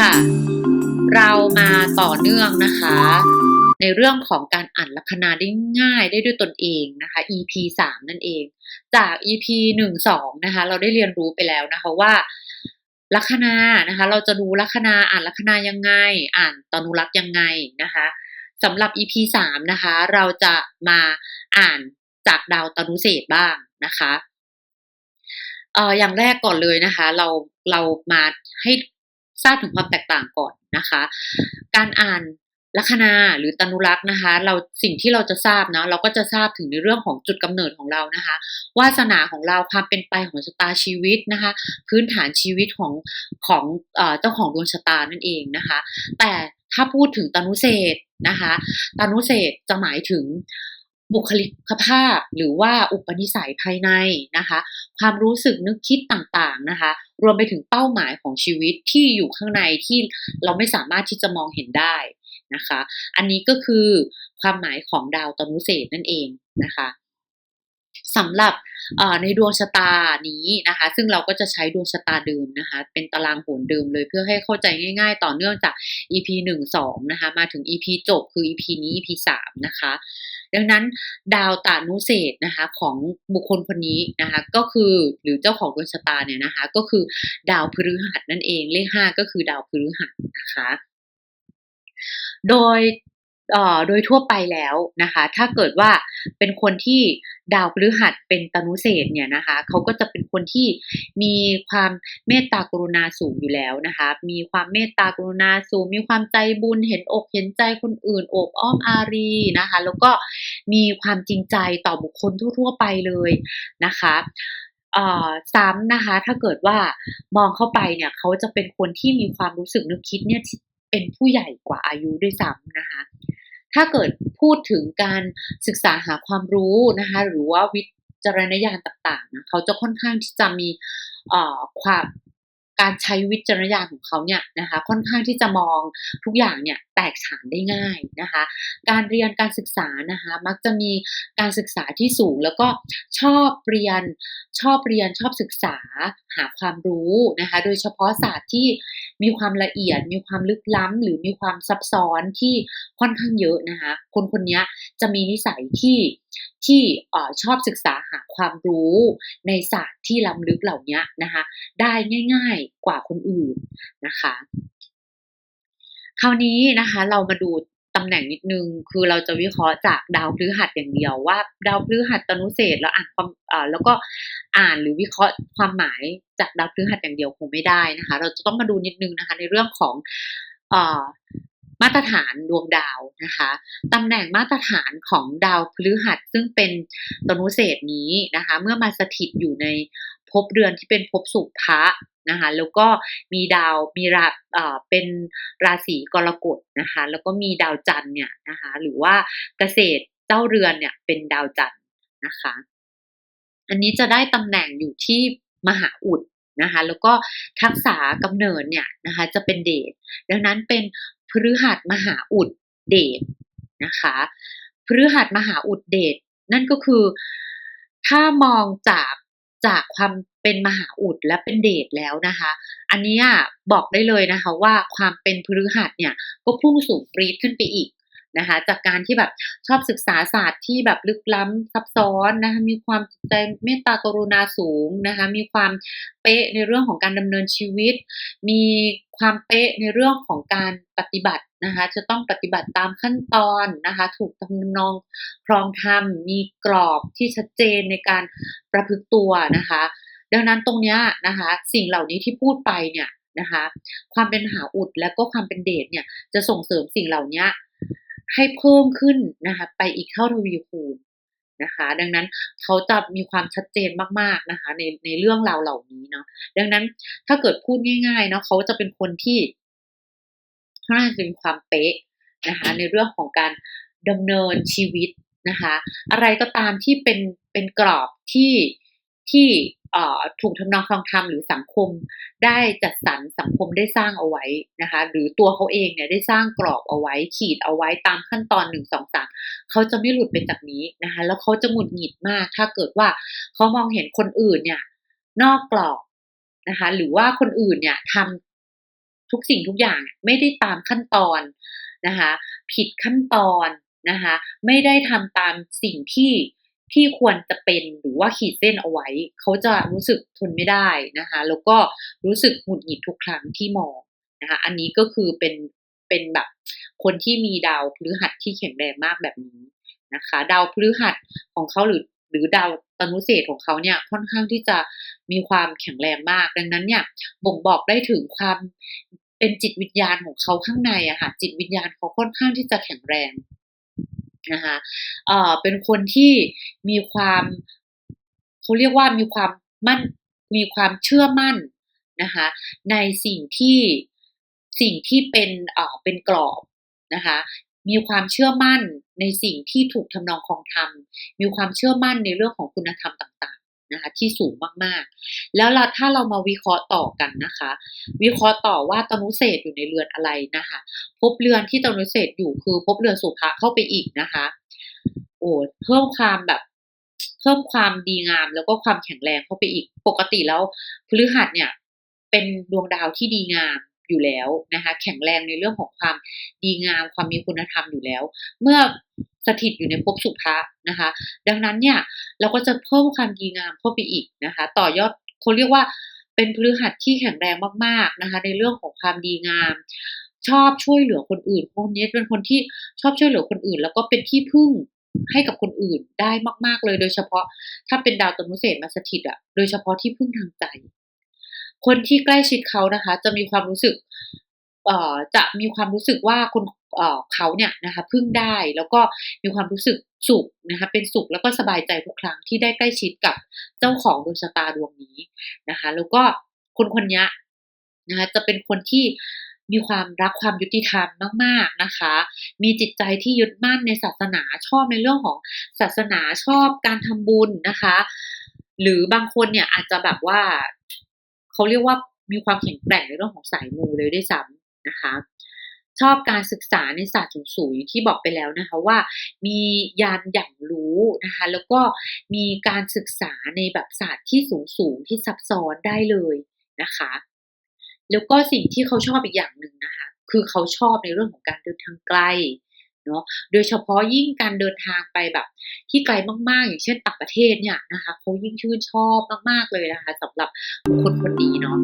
ค่ะ เรามาต่อเนื่องนะคะ ในเรื่องของการอ่านลัคนาได้ง่ายได้ด้วยตนเองนะคะ EP สามนั่นเอง จาก EP หนึ่งสองนะคะ เราได้เรียนรู้ไปแล้วนะคะว่าลัคนานะคะ เราจะดูลัคนาอ่านลัคนายังไง อ่านตนุรักษ์ยังไงนะคะสำหรับ EP สามนะคะ เราจะมาอ่านจากดาวตนุเศษบ้างนะคะเอ่ออย่างแรกก่อนเลยนะคะ เราเรามาให้ ทราบถึงความแตกต่างก่อนนะคะ การอ่านลัคนาหรือตนุรักษ์นะคะ เราสิ่งที่เราจะทราบนะเราก็จะทราบถึงในเรื่องของจุดกำเนิดของเรานะคะ วาสนาของเราความเป็นไปของชะตาชีวิตนะคะ พื้นฐานชีวิตของของเอเจ้าของดวงชะตานั่นเองนะคะ แต่ถ้าพูดถึงตนุเศษนะคะตนุเศษจะหมายถึง บุคลิกภาพหรือว่าอุปนิสัยภายในนะคะ ความรู้สึกนึกคิดต่างๆนะคะ รวมไปถึงเป้าหมายของชีวิตที่อยู่ข้างในที่เราไม่สามารถที่จะมองเห็นได้นะคะ อันนี้ก็คือความหมายของดาวตนุเศษนั่นเองนะคะ สำหรับในดวงชะตานี้นะคะ ซึ่งเราก็จะใช้ดวงชะตาเดิมนะคะ เป็นตารางโหนเดิมเลยเพื่อให้เข้าใจง่าย ๆ ต่อเนื่องจาก EP 1 2นะคะ มาถึง EP จบคือ EP นี้ EP 3นะคะ ดังนั้นดาวตานุเศษนะคะของบุคคลคนนี้นะคะ ก็คือหรือเจ้าของดวงชะตาเนี่ยนะคะ ก็คือดาวพฤหัสนั่นเองเลข5ก็คือดาวพฤหัสนะคะ โดย โดยทั่วไปแล้วนะคะ ถ้าเกิดว่าเป็นคนที่ดาวพฤหัสเป็นตนุเศษเนี่ยนะคะเขาก็จะเป็นคนที่มีความเมตตากรุณาสูงอยู่แล้วนะคะ มีความเมตตากรุณาสูง มีความใจบุญเห็นอกเห็นใจคนอื่นโอบอ้อมอารีนะคะ แล้วก็มีความจริงใจต่อบุคคลทั่ว ๆ ไปเลยนะคะซ้ำนะคะ ถ้าเกิดว่ามองเข้าไปเนี่ยเขาจะเป็นคนที่มีความรู้สึกนึกคิดเนี่ยเป็นผู้ใหญ่กว่าอายุด้วยซ้ำนะคะ ถ้าเกิดพูดถึงการศึกษาหาความรู้นะคะ หรือว่าวิจารณญาณต่างๆนะเขาจะค่อนข้างที่จะมีความ การใช้วิจารณญาณของเขาเนี่ยนะคะค่อนข้างที่จะมองทุกอย่างเนี่ยแตกฉานได้ง่ายนะคะ การเรียนการศึกษานะคะมักจะมีการศึกษาที่สูง แล้วก็ชอบเรียนชอบเรียนชอบศึกษาหาความรู้นะคะ โดยเฉพาะศาสตร์ที่มีความละเอียด มีความลึกล้ำ หรือมีความซับซ้อนที่ค่อนข้างเยอะนะคะ คนคนนี้จะมีนิสัยที่ ที่ชอบศึกษาหาความรู้ในศาสตร์ที่ล้ำลึกเหล่านี้นะคะได้ง่ายๆกว่าคนอื่นนะคะ คราวนี้นะคะเรามาดูตำแหน่งนิดนึงคือเราจะวิเคราะห์จากดาวพฤหัสอย่างเดียวว่า ดาวพฤหัสตนุเศษแล้วอ่านความแล้วก็อ่านหรือวิเคราะห์ความหมายจากดาวพฤหัสอย่างเดียวคงไม่ได้นะคะ เราจะต้องมาดูนิดนึงนะคะ ในเรื่องของอ่า มาตรฐานดวงดาวนะคะตำแหน่งมาตรฐานของดาวพฤหัสซึ่งเป็นตนุเศษนี้นะคะ เมื่อมาสถิตอยู่ในภพเรือนที่เป็นภพสุภะนะคะแล้วก็มีดาวมีราเอ่อเป็นราศีกรกฎนะคะแล้วก็มีดาวจันทร์เนี่ยนะคะหรือว่าเกษตรเจ้าเรือนเนี่ยเป็นดาวจันทร์นะคะอันนี้จะได้ตำแหน่งอยู่ที่มหาอุดนะคะแล้วก็ทักษะกำเนิดเนี่ยนะคะจะเป็นเดชดังนั้นเป็น พฤหัสมหาอุดเดชนะคะพฤหัสมหาอุดเดชนั่นก็คือถ้ามองจากจากความเป็นมหาอุดและเป็นเดชแล้วนะคะ อันนี้บอกได้เลยนะคะว่าความเป็นพฤหัสเนี่ยก็พุ่งสูงปรีดขึ้นไปอีก นะคะ จากการที่แบบชอบศึกษาศาสตร์ที่แบบลึกล้ำซับซ้อนนะคะมีความใจเมตตากรุณาสูงนะคะมีความเป๊ะในเรื่องของการดำเนินชีวิต มีความเป๊ะในเรื่องของการปฏิบัตินะคะจะต้องปฏิบัติตามขั้นตอนนะคะถูกทำนองครองธรรมมีกรอบที่ชัดเจนในการประพฤติตัวนะคะ ดังนั้นตรงนี้นะคะ สิ่งเหล่านี้ที่พูดไปเนี่ยนะคะ ความเป็นหาอุดและก็ความเป็นเดชเนี่ยจะส่งเสริมสิ่งเหล่านี้ ให้เพิ่มขึ้นนะคะไปอีกเท่าทวีคูณนะคะดังนั้นเขาจะมีความชัดเจนมากๆนะคะในในเรื่องราวเหล่านี้เนาะดังนั้นถ้าเกิดพูดง่ายๆเนาะเขาจะเป็นคนที่น่าจะมีความเป๊ะนะคะในเรื่องของการดำเนินชีวิตนะคะ อะไรก็ตามที่เป็นเป็นกรอบที่ที่ ถูกทำนองครองธรรมหรือสังคมได้จัดสรรสังคมได้สร้างเอาไว้นะคะ หรือตัวเขาเองเนี่ยได้สร้างกรอบเอาไว้ ขีดเอาไว้ตามขั้นตอนหนึ่งสองสามเขาจะไม่หลุดไปจากนี้นะคะ แล้วเขาจะหงุดหงิดมาก ถ้าเกิดว่าเขามองเห็นคนอื่นเนี่ย นอกกรอบนะคะ หรือว่าคนอื่นเนี่ยททุกสิ่งทุกอย่างไม่ได้ตามขั้นตอนนะคะ ผิดขั้นตอนนะคะ ไม่ได้ทำตามสิ่งที่ ที่ควรจะเป็นหรือว่าขีดเส้นเอาไว้ เขาจะรู้สึกทนไม่ได้นะคะ แล้วก็รู้สึกหงุดหงิดทุกครั้งที่มองนะคะ อันนี้ก็คือเป็นเป็นแบบคนที่มีดาวพฤหัสที่แข็งแรงมากแบบนี้นะคะ ดาวพฤหัสของเขาหรือหรือดาวตนุเศษของเขาเนี่ยค่อนข้างที่จะมีความแข็งแรงมาก ดังนั้นเนี่ยบ่งบอกได้ถึงความเป็นจิตวิญญาณของเขาข้างในอะค่ะจิตวิญญาณเขาค่อนข้างที่จะแข็งแรง นะคะเอ่อเป็นคนที่มีความเขาเรียกว่ามีความมั่นมีความเชื่อมั่นนะคะในสิ่งที่สิ่งที่เป็นเอ่อเป็นกรอบนะคะมีความเชื่อมั่นในสิ่งที่ถูกทำนองคองธรรม มีความเชื่อมั่นในเรื่องของคุณธรรมต่าง นะคะที่สูงมากๆ แล้วเราถ้าเรามาวิเคราะห์ต่อกันนะคะ วิเคราะห์ต่อว่าตนุเศษอยู่ในเรือนอะไรนะคะ พบเรือนที่ตนุเศษอยู่คือพบเรือนสุภะเข้าไปอีกนะคะ โอ้เพิ่มความแบบเพิ่มความดีงามแล้วก็ความแข็งแรงเข้าไปอีก ปกติแล้วพฤหัสเนี่ย เป็นดวงดาวที่ดีงามอยู่แล้วนะคะ แข็งแรงในเรื่องของความดีงามความมีคุณธรรมอยู่แล้ว เมื่อ สถิตอยู่ในภพสุภะนะคะ ดังนั้นเนี่ยเราก็จะเพิ่มความดีงามเข้าไปอีกนะคะ ต่อยอดเขาเรียกว่าเป็นพฤหัสที่แข็งแรงมากๆนะคะ ในเรื่องของความดีงาม ชอบช่วยเหลือคนอื่นคนนี้เป็นคนที่ชอบช่วยเหลือคนอื่น แล้วก็เป็นที่พึ่งให้กับคนอื่นได้มาก ๆ เลย โดยเฉพาะถ้าเป็นดาวตนุเศษมาสถิตอะโดยเฉพาะที่พึ่งทางใจ คนที่ใกล้ชิดเขานะคะ จะมีความรู้สึก เอ่อ จะมีความรู้สึกว่าคน เขาเนี่ยนะคะพึ่งได้แล้วก็มีความรู้สึกสุขนะคะเป็นสุขแล้วก็สบายใจทุกครั้งที่ได้ใกล้ชิดกับเจ้าของดวงชะตาดวงนี้นะคะ แล้วก็คนคนนี้นะคะจะเป็นคนที่มีความรักความยุติธรรมมาก ๆนะคะ มีจิตใจที่ยึดมั่นในศาสนาชอบในเรื่องของศาสนาชอบการทำบุญนะคะ หรือบางคนเนี่ยอาจจะแบบว่าเขาเรียกว่ามีความแข็งแกร่งในเรื่องของสายมูเลยด้วยซ้ำนะคะ ชอบการศึกษาในศาสตร์สูงๆอย่างที่บอกไปแล้วนะคะว่า มียานอย่างรู้นะคะแล้วก็มีการศึกษาในแบบศาสตร์ที่สูงๆที่ซับซ้อนได้เลยนะคะ แล้วก็สิ่งที่เขาชอบอีกอย่างหนึ่งนะคะคือเขาชอบในเรื่องของการเดินทางไกลเนาะโดยเฉพาะยิ่งการเดินทางไปแบบ ที่ไกลมากๆ อย่างเช่นต่างประเทศเนี่ยนะคะเขายิ่งชื่นชอบมากๆเลยนะคะสำหรับคนคนนี้เนาะ